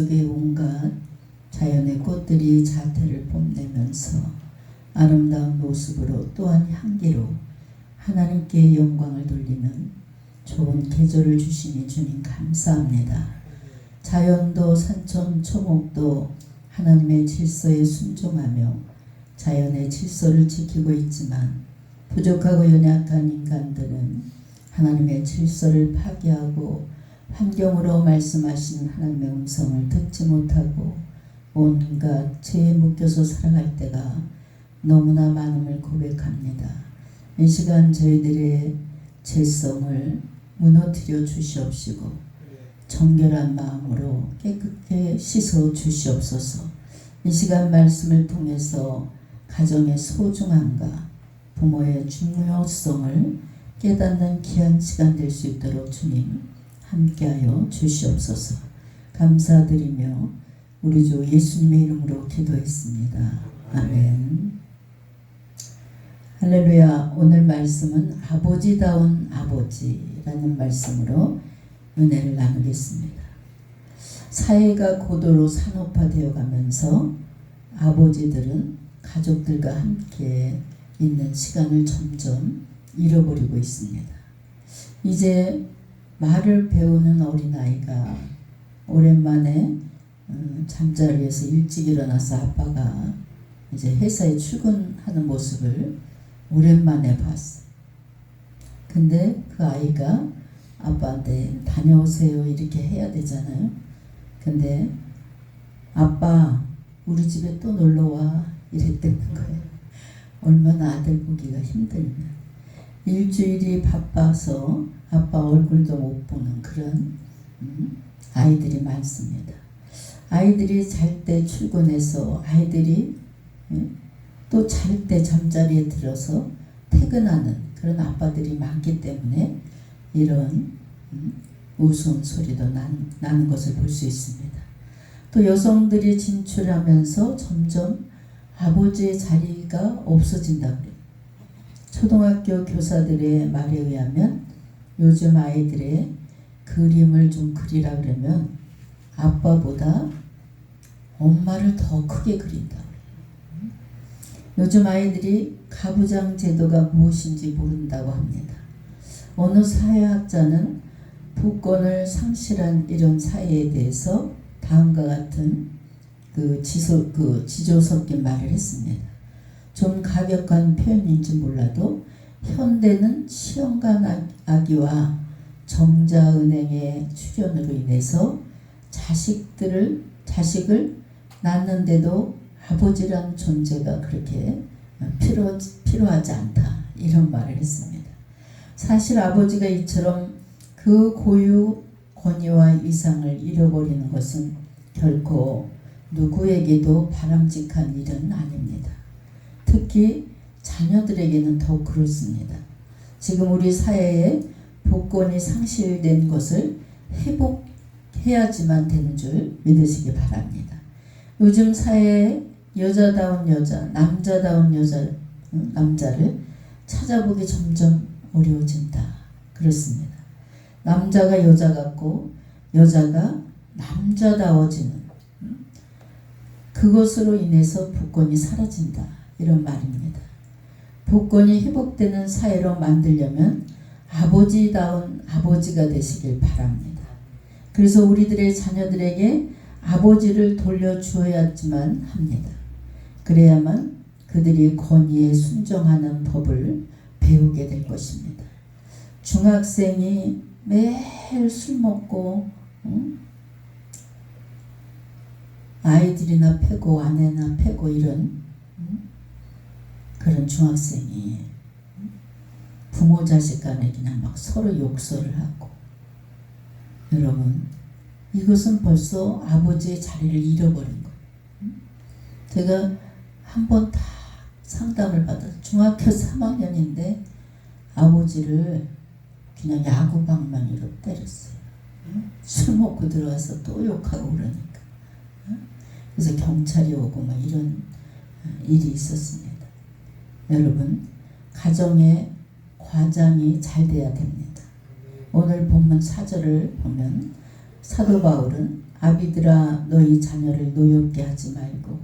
속에 온갖 자연의 꽃들이 자태를 뽐내면서 아름다운 모습으로 또한 향기로 하나님께 영광을 돌리는 좋은 계절을 주시니 주님 감사합니다. 자연도 산천 초목도 하나님의 질서에 순종하며 자연의 질서를 지키고 있지만 부족하고 연약한 인간들은 하나님의 질서를 파괴하고 환경으로 말씀하시는 하나님의 음성을 듣지 못하고 온갖 죄에 묶여서 살아갈 때가 너무나 많음을 고백합니다. 이 시간 저희들의 죄성을 무너뜨려 주시옵시고 정결한 마음으로 깨끗게 씻어 주시옵소서. 이 시간 말씀을 통해서 가정의 소중함과 부모의 중요성을 깨닫는 귀한 시간 될 수 있도록 주님 함께하여 주시옵소서. 감사드리며 우리 주 예수님의 이름으로 기도했습니다. 아멘. 할렐루야. 오늘 말씀은 아버지다운 아버지라는 말씀으로 은혜를 나누겠습니다. 사회가 고도로 산업화되어 가면서 아버지들은 가족들과 함께 있는 시간을 점점 잃어버리고 있습니다. 이제 말을 배우는 어린아이가 오랜만에 음, 잠자리에서 일찍 일어나서 아빠가 이제 회사에 출근하는 모습을 오랜만에 봤어. 근데 그 아이가 아빠한테 다녀오세요 이렇게 해야 되잖아요. 근데 아빠 우리 집에 또 놀러 와 이랬다는 거예요. 얼마나 아들 보기가 힘들면 일주일이 바빠서 아빠 얼굴도 못 보는 그런 음, 아이들이 많습니다. 아이들이 잘 때 출근해서 아이들이 또잘 때 잠자리에 들어서 퇴근하는 그런 아빠들이 많기 때문에 이런 음, 우스운 소리도 난, 나는 것을 볼 수 있습니다. 또 여성들이 진출하면서 점점 아버지의 자리가 없어진다 그래요. 초등학교 교사들의 말에 의하면 요즘 아이들의 그림을 좀 그리라 그러면 아빠보다 엄마를 더 크게 그린다. 요즘 아이들이 가부장 제도가 무엇인지 모른다고 합니다. 어느 사회학자는 부권을 상실한 이런 사회에 대해서 다음과 같은 그 지소 그 지조 섞인 말을 했습니다. 좀 가격한 표현인지 몰라도 현대는 시험관 아기와 정자은행의 출현으로 인해서 자식들을 자식을 낳는데도 아버지란 존재가 그렇게 필요 필요하지 않다 이런 말을 했습니다. 사실 아버지가 이처럼 그 고유 권위와 이상을 잃어버리는 것은 결코 누구에게도 바람직한 일은 아닙니다. 특히 자녀들에게는 더 그렇습니다. 지금 우리 사회에 복권이 상실된 것을 회복해야지만 되는 줄 믿으시기 바랍니다. 요즘 사회에 여자다운 여자, 남자다운 여자, 남자를 찾아보기 점점 어려워진다. 그렇습니다. 남자가 여자 같고 여자가 남자다워지는 그것으로 인해서 복권이 사라진다. 이런 말입니다. 복권이 회복되는 사회로 만들려면 아버지다운 아버지가 되시길 바랍니다. 그래서 우리들의 자녀들에게 아버지를 돌려주어야지만 합니다. 그래야만 그들이 권위에 순종하는 법을 배우게 될 것입니다. 중학생이 매일 술 먹고 응? 아이들이나 패고 아내나 패고 이런 그런 중학생이 부모 자식 간에 그냥 막 서로 욕설을 하고 여러분 이것은 벌써 아버지의 자리를 잃어버린 거예요. 제가 한 번 다 상담을 받아 중학교 3학년인데 아버지를 그냥 야구방망이로 때렸어요. 술 먹고 들어와서 또 욕하고 그러니까. 그래서 경찰이 오고 막 이런 일이 있었습니다. 여러분, 가정의 과장이 잘 돼야 됩니다. 오늘 본문 4절을 보면 사도 바울은 아비들아 너희 자녀를 노엽게 하지 말고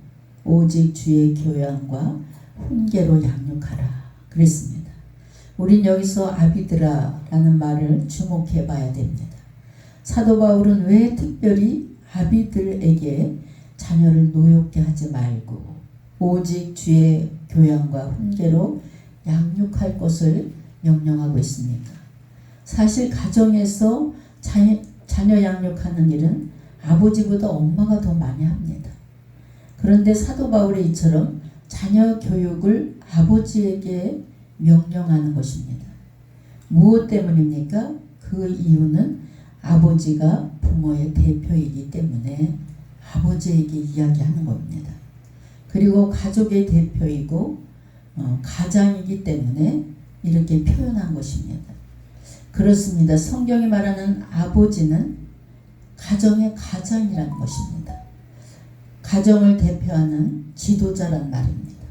오직 주의 교양과 훈계로 양육하라 그랬습니다. 우린 여기서 아비들아라는 말을 주목해 봐야 됩니다. 사도 바울은 왜 특별히 아비들에게 자녀를 노엽게 하지 말고 오직 주의 교양과 훈계로 양육할 것을 명령하고 있습니까? 사실 가정에서 자녀, 자녀 양육하는 일은 아버지보다 엄마가 더 많이 합니다. 그런데 사도 바울의 이처럼 자녀 교육을 아버지에게 명령하는 것입니다. 무엇 때문입니까? 그 이유는 아버지가 부모의 대표이기 때문에 아버지에게 이야기하는 겁니다. 그리고 가족의 대표이고 어, 가장이기 때문에 이렇게 표현한 것입니다. 그렇습니다. 성경이 말하는 아버지는 가정의 가장이라는 것입니다. 가정을 대표하는 지도자란 말입니다.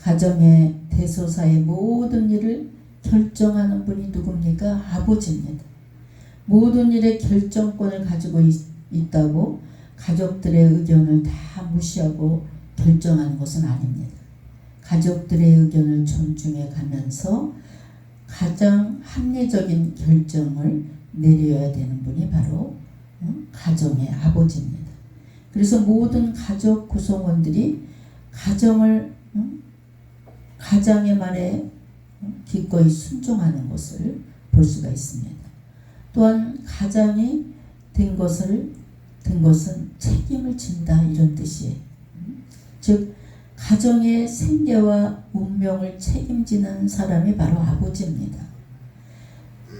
가정의 대소사의 모든 일을 결정하는 분이 누굽니까? 아버지입니다. 모든 일의 결정권을 가지고 있, 있다고 가족들의 의견을 다 무시하고 결정하는 것은 아닙니다. 가족들의 의견을 존중해 가면서 가장 합리적인 결정을 내려야 되는 분이 바로 가정의 아버지입니다. 그래서 모든 가족 구성원들이 가정을 가장의 말에 기꺼이 순종하는 것을 볼 수가 있습니다. 또한 가장이 된 것을 된 것은 책임을 진다 이런 뜻이에요. 즉 가정의 생계와 운명을 책임지는 사람이 바로 아버지입니다.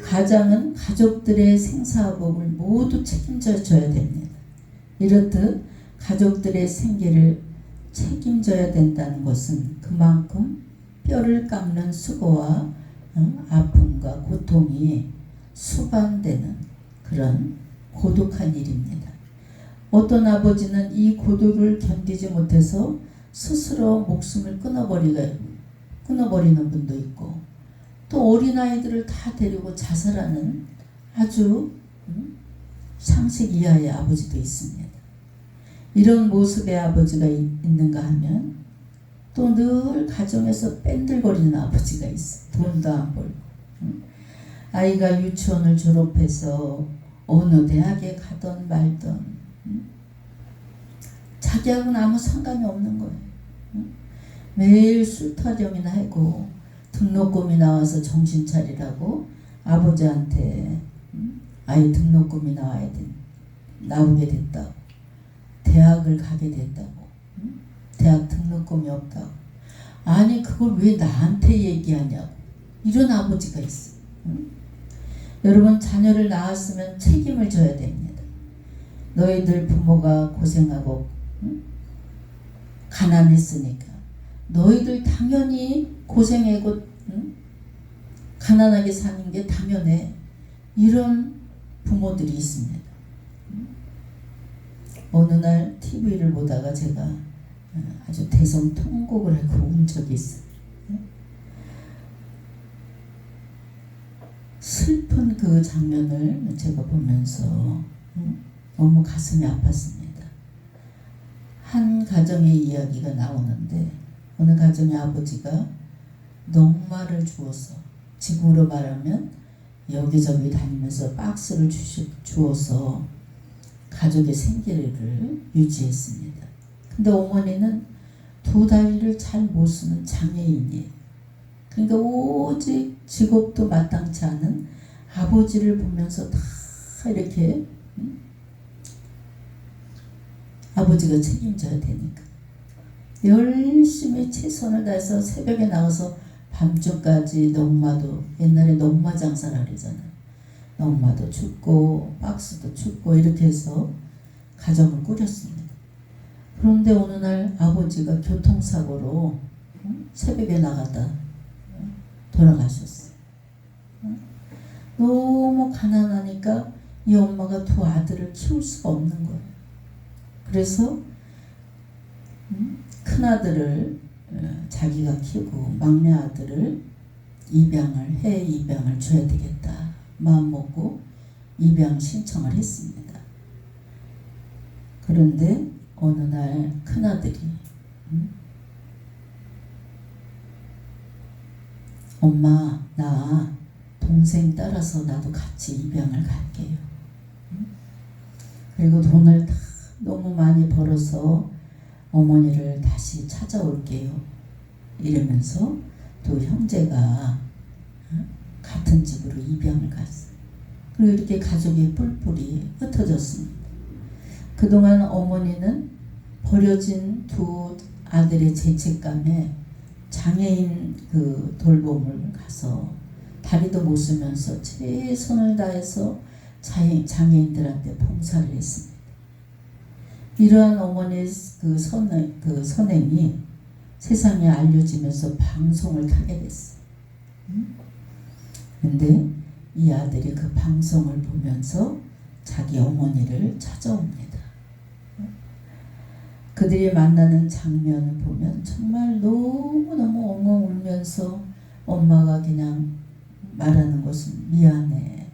가장은 가족들의 생사복을 모두 책임져 줘야 됩니다. 이렇듯 가족들의 생계를 책임져야 된다는 것은 그만큼 뼈를 깎는 수고와 어, 아픔과 고통이 수반되는 그런 고독한 일입니다. 어떤 아버지는 이 고독을 견디지 못해서 스스로 목숨을 끊어버리가, 끊어버리는 분도 있고 또 어린아이들을 다 데리고 자살하는 아주 음, 상식 이하의 아버지도 있습니다. 이런 모습의 아버지가 있는가 하면 또 늘 가정에서 뺀들거리는 아버지가 있어. 돈도 안 벌고. 음. 아이가 유치원을 졸업해서 어느 대학에 가던 말던 음. 자기하고는 아무 상관이 없는 거예요. 매일 술 타령이나 하고 등록금이 나와서 정신 차리라고 아버지한테 아이 등록금이 나와야 돼 나오게 됐다고. 대학을 가게 됐다고. 대학 등록금이 없다고. 아니 그걸 왜 나한테 얘기하냐고. 이런 아버지가 있어. 응? 여러분 자녀를 낳았으면 책임을 져야 됩니다 너희들 부모가 고생하고 응? 가난했으니까 너희들 당연히 고생하고 응? 가난하게 사는 게 당연해. 이런 부모들이 있습니다. 어느 날 TV를 보다가 제가 어, 아주 대성 통곡을 하고 운 적이 있어요. 슬픈 그 장면을 제가 보면서 너무 가슴이 아팠습니다. 한 가정의 이야기가 나오는데 어느 가정의 아버지가 농마를 주어서 지금으로 말하면 여기저기 다니면서 박스를 주시, 주어서 가족의 생계를 유지했습니다. 근데 어머니는 두 다리를 잘 못 쓰는 장애인이에요. 그러니까 오직 직업도 마땅치 않은 아버지를 보면서 다 이렇게 아버지가 책임져야 되니까 열심히 최선을 다해서 새벽에 나가서 밤중까지 농마도 옛날에 농마 장사라 그러잖아요. 농마도 춥고 박스도 춥고 이렇게 해서 가정을 꾸렸습니다. 그런데 어느 날 아버지가 교통사고로 새벽에 나가다 돌아가셨어요. 너무 가난하니까 이 엄마가 두 아들을 키울 수가 없는 거예요. 그래서 큰 아들을 어, 자기가 키우고 막내 아들을 입양을 해 입양을 줘야 되겠다 마음 먹고 입양 신청을 했습니다. 그런데 어느 날 큰 아들이 음? 엄마 나 동생 따라서 나도 같이 입양을 갈게요. 음? 그리고 돈을 다 너무 많이 벌어서 어머니를 다시 찾아올게요. 이러면서 또 형제가 어? 같은 집으로 입양을 갔어요. 그리고 이렇게 가족이 뿔뿔이 흩어졌습니다. 그동안 어머니는 버려진 두 아들의 죄책감에 장애인 그 돌봄을 가서 다리도 못 쓰면서 최선을 다해서 장애, 장애인들한테 봉사를 했습니다. 이러한 어머니의 그 선행, 그 선행이 세상에 알려지면서 방송을 타게 됐어요. 근데 이 아들이 그 방송을 보면서 자기 어머니를 찾아옵니다. 그들이 만나는 장면을 보면 정말 너무너무 엉엉 울면서 엄마가 그냥 말하는 것은 미안해.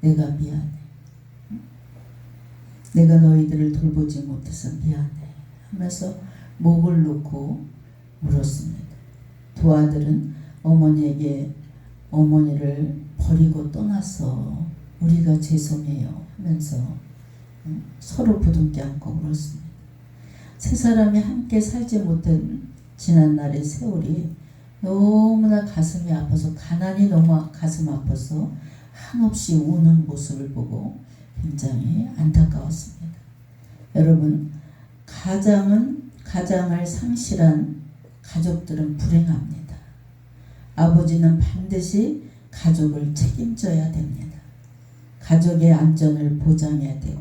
내가 미안해. 내가 너희들을 돌보지 못해서 미안해. 하면서 목을 놓고 울었습니다. 두 아들은 어머니에게 어머니를 버리고 떠나서 우리가 죄송해요 하면서 서로 부둥켜 안고 울었습니다. 세 사람이 함께 살지 못한 지난 날의 세월이 너무나 가슴이 아파서 가난이 너무 가슴 아파서 한없이 우는 모습을 보고 굉장히 안타까웠습니다. 여러분 가장은 가장을 상실한 가족들은 불행합니다. 아버지는 반드시 가족을 책임져야 됩니다. 가족의 안전을 보장해야 되고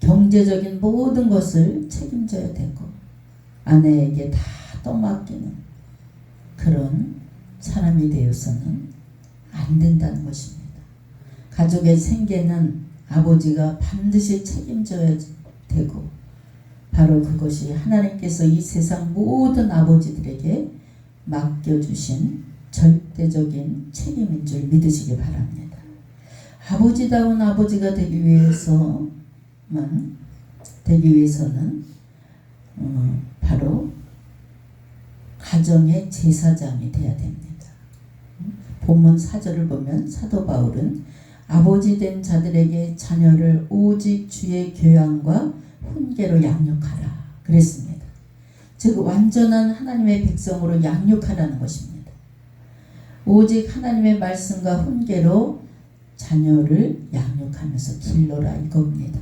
경제적인 모든 것을 책임져야 되고 아내에게 다 떠맡기는 그런 사람이 되어서는 안 된다는 것입니다. 가족의 생계는 아버지가 반드시 책임져야 되고 바로 그것이 하나님께서 이 세상 모든 아버지들에게 맡겨주신 절대적인 책임인 줄 믿으시기 바랍니다. 아버지다운 아버지가 되기 위해서만 되기 위해서는 어, 바로 가정의 제사장이 되어야 됩니다. 본문 사절을 보면 사도 바울은 아버지 된 자들에게 자녀를 오직 주의 교양과 훈계로 양육하라 그랬습니다. 즉 완전한 하나님의 백성으로 양육하라는 것입니다. 오직 하나님의 말씀과 훈계로 자녀를 양육하면서 길러라 이겁니다.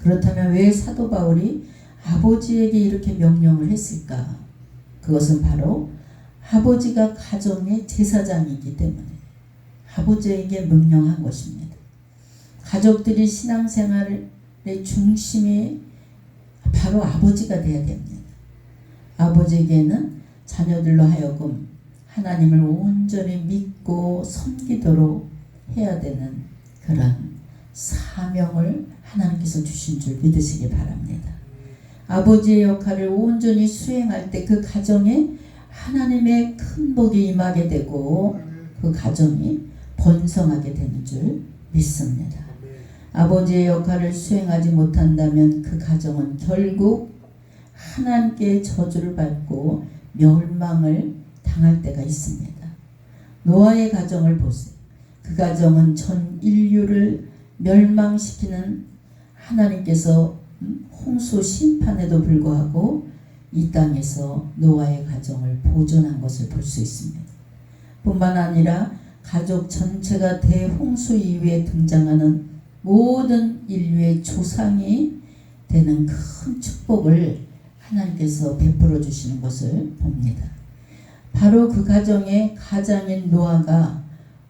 그렇다면 왜 사도 바울이 아버지에게 이렇게 명령을 했을까? 그것은 바로 아버지가 가정의 제사장이기 때문에 아버지에게 명령한 것입니다. 가족들이 신앙생활의 중심이 바로 아버지가 되어야 됩니다. 아버지에게는 자녀들로 하여금 하나님을 온전히 믿고 섬기도록 해야 되는 그런 사명을 하나님께서 주신 줄 믿으시기 바랍니다. 아버지의 역할을 온전히 수행할 때 그 가정에 하나님의 큰 복이 임하게 되고 그 가정이 번성하게 되는 줄 믿습니다. 아버지의 역할을 수행하지 못한다면 그 가정은 결국 하나님께 저주를 받고 멸망을 당할 때가 있습니다. 노아의 가정을 보세요. 그 가정은 전 인류를 멸망시키는 하나님께서 홍수 심판에도 불구하고 이 땅에서 노아의 가정을 보존한 것을 볼 수 있습니다. 뿐만 아니라 가족 전체가 대홍수 이후에 등장하는 모든 인류의 조상이 되는 큰 축복을 하나님께서 베풀어 주시는 것을 봅니다. 바로 그 가정의 가장인 노아가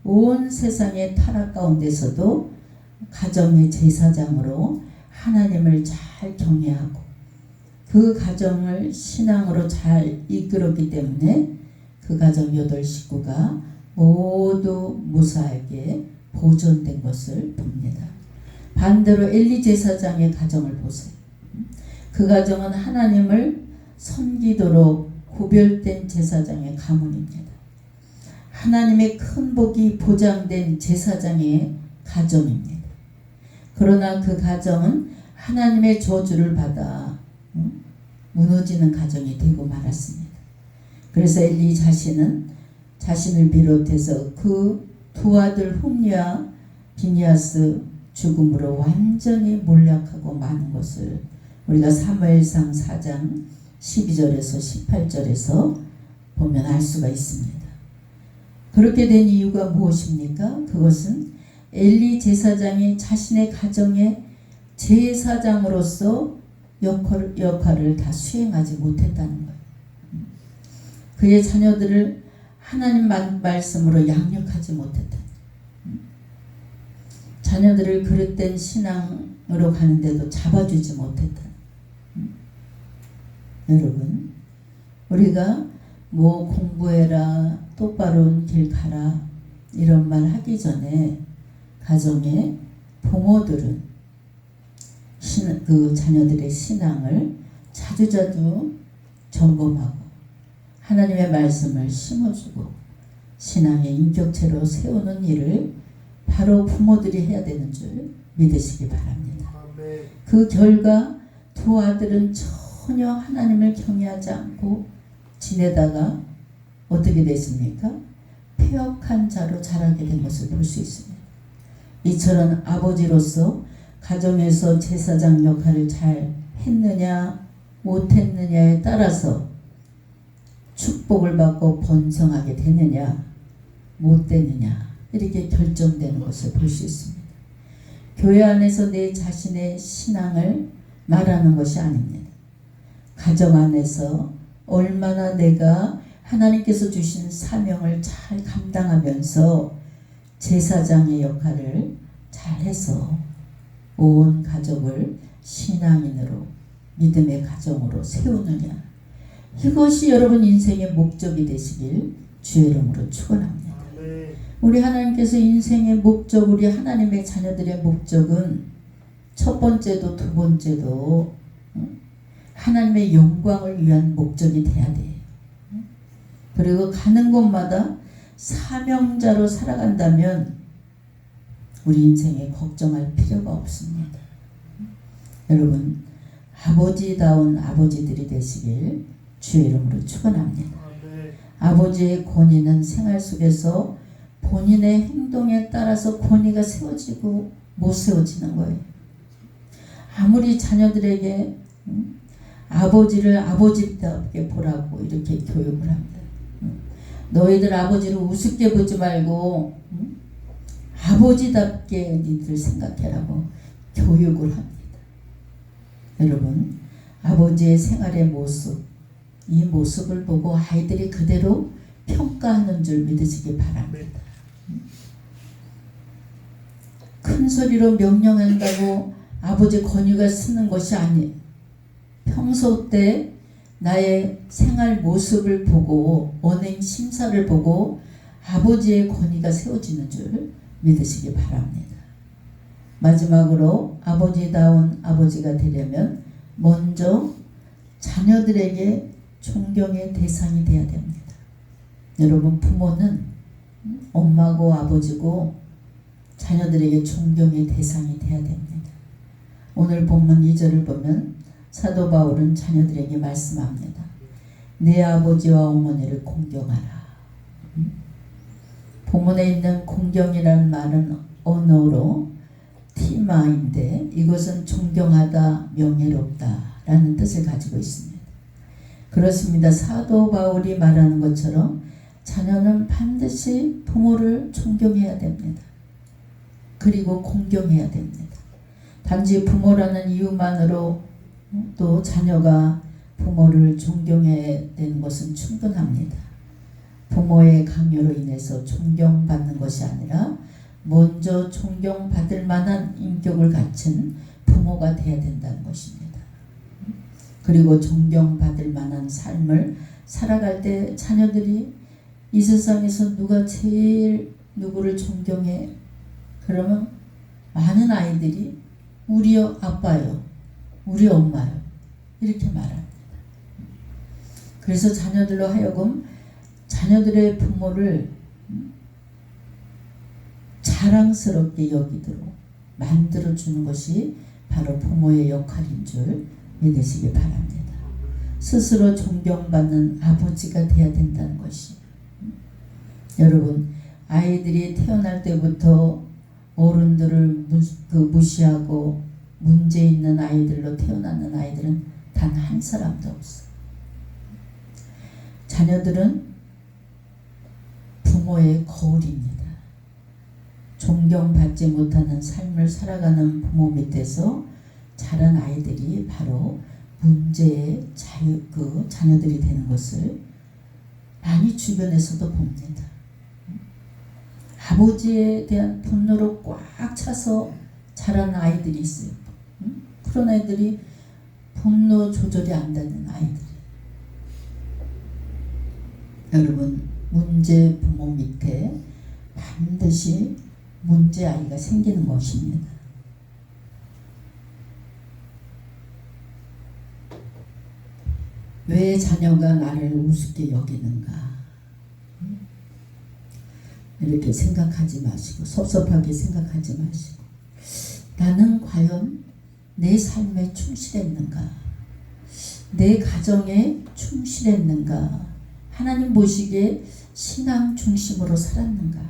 온 세상의 타락 가운데서도 가정의 제사장으로 하나님을 잘 경외하고 그 가정을 신앙으로 잘 이끌었기 때문에 그 가정 여덟 식구가 모두 무사하게 보존된 것을 봅니다. 반대로 엘리 제사장의 가정을 보세요. 그 가정은 하나님을 섬기도록 구별된 제사장의 가문입니다. 하나님의 큰 복이 보장된 제사장의 가정입니다. 그러나 그 가정은 하나님의 저주를 받아 음, 무너지는 가정이 되고 말았습니다. 그래서 엘리 자신은 자신을 비롯해서 그 두 아들 홈리와 비니아스 죽음으로 완전히 몰락하고 마는 것을 우리가 사무엘상 4장 12절에서 18절에서 보면 알 수가 있습니다. 그렇게 된 이유가 무엇입니까? 그것은 엘리 제사장이 자신의 가정의 제사장으로서 역할, 역할을 다 수행하지 못했다는 거예요. 그의 자녀들을 하나님 말씀으로 양육하지 못했다. 자녀들을 그릇된 신앙으로 가는데도 잡아주지 못했다. 여러분, 우리가 뭐 공부해라, 똑바른 길 가라, 이런 말 하기 전에 가정의 부모들은 신, 그 자녀들의 신앙을 자주자주 점검하고 하나님의 말씀을 심어주고 신앙의 인격체로 세우는 일을 바로 부모들이 해야 되는 줄 믿으시기 바랍니다. 그 결과 두 아들은 전혀 하나님을 경외하지 않고 지내다가 어떻게 됐습니까? 폐역한 자로 자라게 된 것을 볼 수 있습니다. 이처럼 아버지로서 가정에서 제사장 역할을 잘 했느냐 못했느냐에 따라서 축복을 받고 번성하게 되느냐 못 되느냐 이렇게 결정되는 것을 볼 수 있습니다. 교회 안에서 내 자신의 신앙을 말하는 것이 아닙니다. 가정 안에서 얼마나 내가 하나님께서 주신 사명을 잘 감당하면서 제사장의 역할을 잘해서 온 가족을 신앙인으로 믿음의 가정으로 세우느냐 이것이 여러분 인생의 목적이 되시길 주의 이름으로 축원합니다. 우리 하나님께서 인생의 목적, 우리 하나님의 자녀들의 목적은 첫 번째도 두 번째도 하나님의 영광을 위한 목적이 돼야 돼. 그리고 가는 곳마다 사명자로 살아간다면 우리 인생에 걱정할 필요가 없습니다. 여러분, 아버지다운 아버지들이 되시길 주의 이름으로 축원합니다. 아버지의 권위는 생활 속에서 본인의 행동에 따라서 권위가 세워지고 못 세워지는 거예요. 아무리 자녀들에게 음, 아버지를 아버지답게 보라고 이렇게 교육을 합니다. 음, 너희들 아버지를 우습게 보지 말고 음, 아버지답게 니들 생각해라고 교육을 합니다. 여러분 아버지의 생활의 모습 이 모습을 보고 아이들이 그대로 평가하는 줄 믿으시기 바랍니다. 큰 소리로 명령한다고 아버지 권유가 쓰는 것이 아니에요. 평소 때 나의 생활 모습을 보고 언행 심사를 보고 아버지의 권위가 세워지는 줄 믿으시기 바랍니다. 마지막으로 아버지다운 아버지가 되려면 먼저 자녀들에게 존경의 대상이 되어야 됩니다. 여러분 부모는 엄마고 아버지고 자녀들에게 존경의 대상이 되어야 됩니다. 오늘 본문 2절을 보면 사도 바울은 자녀들에게 말씀합니다. 내 아버지와 어머니를 공경하라. 본문에 있는 공경이라는 말은 언어로 티마인데 이것은 존경하다, 명예롭다라는 뜻을 가지고 있습니다. 그렇습니다. 사도 바울이 말하는 것처럼 자녀는 반드시 부모를 존경해야 됩니다. 그리고 공경해야 됩니다. 단지 부모라는 이유만으로 또 자녀가 부모를 존경해야 되는 것은 충분합니다. 부모의 강요로 인해서 존경받는 것이 아니라 먼저 존경받을 만한 인격을 갖춘 부모가 되어야 된다는 것입니다. 그리고 존경받을 만한 삶을 살아갈 때 자녀들이 이 세상에서 누가 제일 누구를 존경해? 그러면 많은 아이들이 우리 아빠요, 우리 엄마요. 이렇게 말합니다. 그래서 자녀들로 하여금 자녀들의 부모를 자랑스럽게 여기도록 만들어 주는 것이 바로 부모의 역할인 줄 믿으시기 바랍니다. 스스로 존경받는 아버지가 돼야 된다는 것이 여러분 아이들이 태어날 때부터 어른들을 무, 그 무시하고 문제 있는 아이들로 태어나는 아이들은 단 한 사람도 없어. 자녀들은 부모의 거울입니다. 존경받지 못하는 삶을 살아가는 부모 밑에서 자란 아이들이 바로 문제의 자유 그 자녀들이 되는 것을 많이 주변에서도 봅니다. 아버지에 대한 분노로 꽉 차서 자란 아이들이 있어요. 그런 아이들이 분노 조절이 안 되는 아이들. 여러분 문제 부모 밑에 반드시 문제 아이가 생기는 것입니다. 왜 자녀가 나를 우습게 여기는가? 이렇게 생각하지 마시고 섭섭하게 생각하지 마시고 나는 과연 내 삶에 충실했는가? 내 가정에 충실했는가? 하나님 보시기에 신앙 중심으로 살았는가?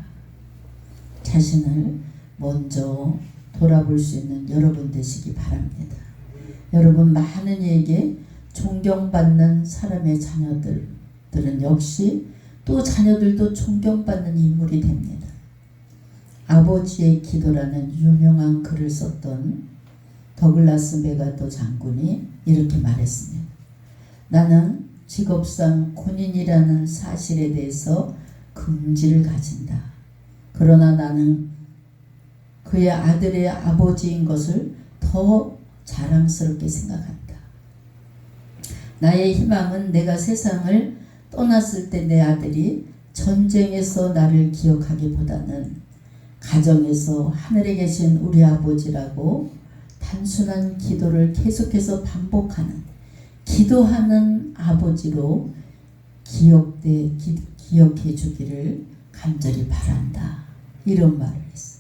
자신을 먼저 돌아볼 수 있는 여러분 되시기 바랍니다. 여러분 많은 이에게 존경받는 사람의 자녀들들은 역시 또 자녀들도 존경받는 인물이 됩니다. 아버지의 기도라는 유명한 글을 썼던 더글라스 메가도 장군이 이렇게 말했습니다. 나는 직업상 군인이라는 사실에 대해서 긍지를 가진다. 그러나 나는 그의 아들의 아버지인 것을 더 자랑스럽게 생각한다. 나의 희망은 내가 세상을 떠났을 때 내 아들이 전쟁에서 나를 기억하기보다는 가정에서 하늘에 계신 우리 아버지라고 단순한 기도를 계속해서 반복하는 기도하는 아버지로 기억돼 기, 기억해 주기를 간절히 바란다. 이런 말을 했어.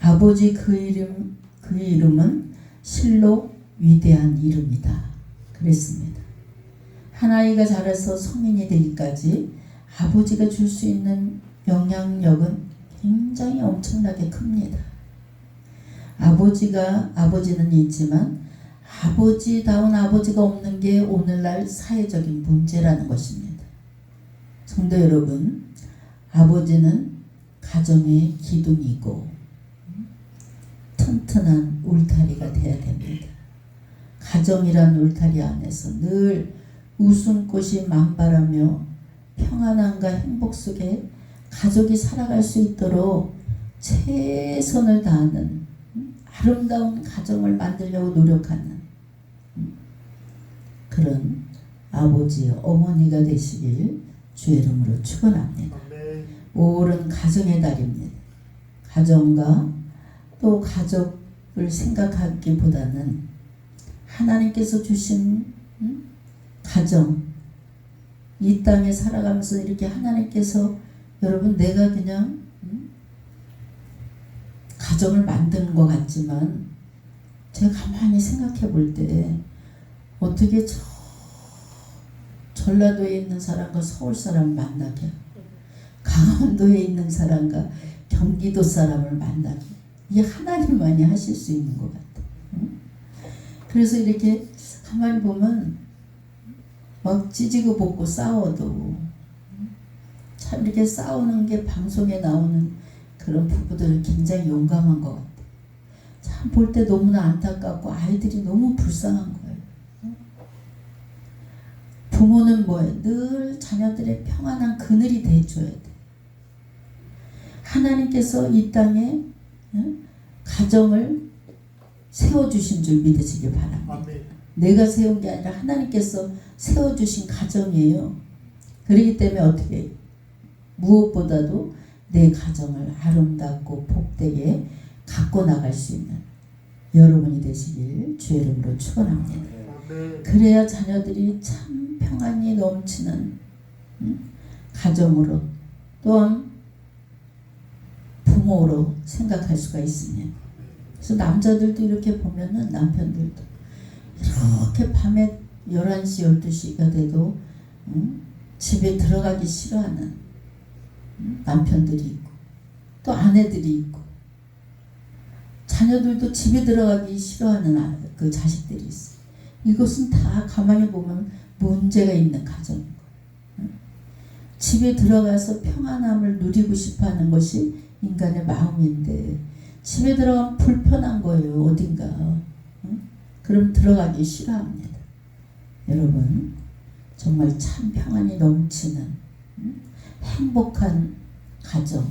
아버지 그 이름 그 이름은 실로 위대한 이름이다. 그랬습니다. 한 아이가 자라서 성인이 되기까지 아버지가 줄 수 있는 영향력은 굉장히 엄청나게 큽니다. 아버지가 아버지는 있지만 아버지다운 아버지가 없는 게 오늘날 사회적인 문제라는 것입니다. 성도 여러분, 아버지는 가정의 기둥이고 튼튼한 울타리가 되어야 됩니다. 가정이란 울타리 안에서 늘 웃음꽃이 만발하며 평안함과 행복 속에 가족이 살아갈 수 있도록 최선을 다하는 아름다운 가정을 만들려고 노력하는 그런 아버지, 어머니가 되시길 주의 이름으로 축원합니다. 옳은 가정의 달입니다. 가정과 또 가족을 생각하기보다는 하나님께서 주신 가정. 이 땅에 살아가면서 이렇게 하나님께서 여러분 내가 그냥 가정을 만드는 것 같지만 제가 가만히 생각해 볼 때 어떻게 저 전라도에 있는 사람과 서울 사람을 만나게 강원도에 있는 사람과 경기도 사람을 만나게. 이게 하나님만이 하실 수 있는 것 같아. 그래서 이렇게 가만히 보면 막 찢고 볶고 싸워도 참 이렇게 싸우는 게 방송에 나오는 그런 부부들은 굉장히 용감한 것 같아. 참볼 때 너무나 안타깝고 아이들이 너무 불쌍한 거예요. 부모는 뭐예요? 늘 자녀들의 평안한 그늘이 돼줘야 돼. 하나님께서 이 땅에 가정을 세워주신 줄 믿으시길 바랍니다. 아멘. 내가 세운 게 아니라 하나님께서 세워주신 가정이에요. 그렇기 때문에 어떻게 무엇보다도 내 가정을 아름답고 복되게 갖고 나갈 수 있는 여러분이 되시길 주의 이름으로 축원합니다. 그래야 자녀들이 참 평안이 넘치는 음, 가정으로 또한 부모로 생각할 수가 있습니다. 그래서 남자들도 이렇게 보면은 남편들도 이렇게 밤에 11시, 12시가 돼도 음, 집에 들어가기 싫어하는 음, 남편들이 있고 또 아내들이 있고 자녀들도 집에 들어가기 싫어하는 아, 그 자식들이 있어. 이것은 다 가만히 보면 문제가 있는 가정인 거예요. 응? 집에 들어가서 평안함을 누리고 싶어 하는 것이 인간의 마음인데 집에 들어가면 불편한 거예요. 어딘가. 응? 그럼 들어가기 싫어합니다. 여러분 정말 참 평안이 넘치는 응? 행복한 가정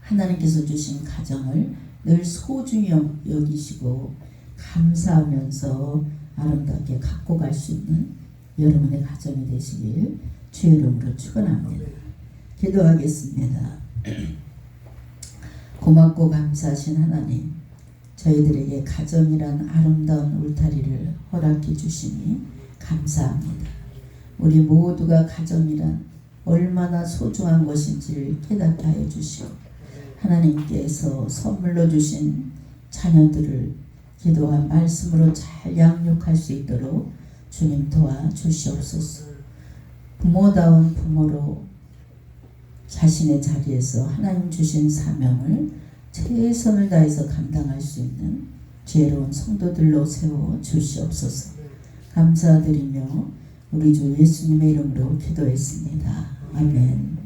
하나님께서 주신 가정을 늘 소중히 여- 여기시고 감사하면서 아름답게 갖고 갈 수 있는 여러분의 가정이 되시길 주의 이름으로 축원합니다. 기도하겠습니다. 고맙고 감사하신 하나님, 저희들에게 가정이란 아름다운 울타리를 허락해 주시니 감사합니다. 우리 모두가 가정이란 얼마나 소중한 것인지를 깨닫게 하여 주시오. 하나님께서 선물로 주신 자녀들을 기도와 말씀으로 잘 양육할 수 있도록 주님 도와 주시옵소서. 부모다운 부모로 자신의 자리에서 하나님 주신 사명을 최선을 다해서 감당할 수 있는 지혜로운 성도들로 세워 주시옵소서. 감사드리며 우리 주 예수님의 이름으로 기도했습니다. 아멘.